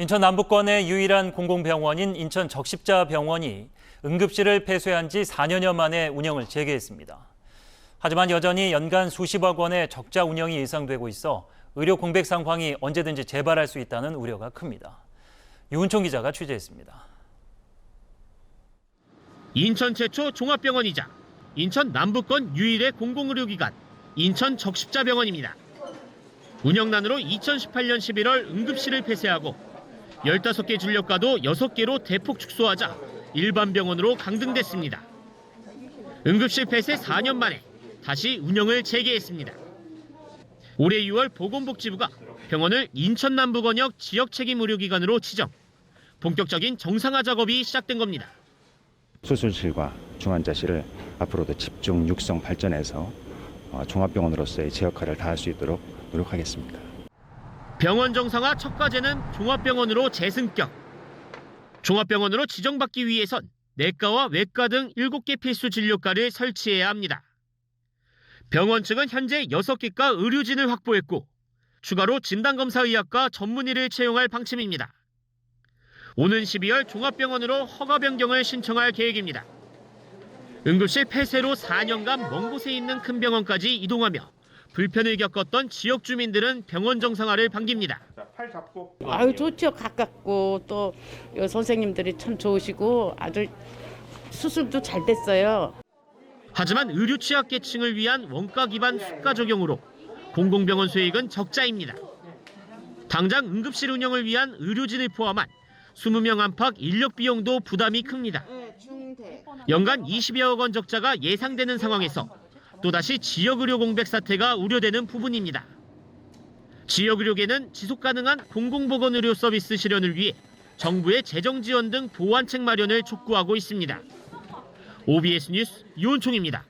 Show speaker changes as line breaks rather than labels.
인천 남부권의 유일한 공공병원인 인천 적십자병원이 응급실을 폐쇄한 지 4년여 만에 운영을 재개했습니다. 하지만 여전히 연간 수십억 원의 적자 운영이 예상되고 있어 의료 공백 상황이 언제든지 재발할 수 있다는 우려가 큽니다. 유은총 기자가 취재했습니다.
인천 최초 종합병원이자 인천 남부권 유일의 공공의료기관 인천 적십자병원입니다. 운영난으로 2018년 11월 응급실을 폐쇄하고 15개 진료과도 6개로 대폭 축소하자 일반 병원으로 강등됐습니다. 응급실 폐쇄 4년 만에 다시 운영을 재개했습니다. 올해 6월 보건복지부가 병원을 인천 남부권역 지역책임의료기관으로 지정. 본격적인 정상화 작업이 시작된 겁니다.
수술실과 중환자실을 앞으로도 집중 육성 발전해서 어, 종합병원으로서의 제 역할을 다할 수 있도록 노력하겠습니다.
병원 정상화 첫 과제는 종합병원으로 재승격. 종합병원으로 지정받기 위해선 내과와 외과 등 7개 필수 진료과를 설치해야 합니다. 병원 측은 현재 6개과 의료진을 확보했고 추가로 진단검사의학과 전문의를 채용할 방침입니다. 오는 12월 종합병원으로 허가 변경을 신청할 계획입니다. 응급실 폐쇄로 4년간 먼 곳에 있는 큰 병원까지 이동하며 불편을 겪었던 지역 주민들은 병원 정상화를 반깁니다.
아유 좋죠 가깝고 또 선생님들이 참 좋으시고 아주 수술도 잘 됐어요.
하지만 의료 취약 계층을 위한 원가 기반 수가 적용으로 공공병원 수익은 적자입니다. 당장 응급실 운영을 위한 의료진을 포함한 20명 안팎 인력 비용도 부담이 큽니다. 연간 20여억 원 적자가 예상되는 상황에서 또다시 지역의료 공백 사태가 우려되는 부분입니다. 지역의료계는 지속 가능한 공공보건의료 서비스 실현을 위해 정부의 재정 지원 등 보완책 마련을 촉구하고 있습니다. OBS 뉴스 유은총입니다.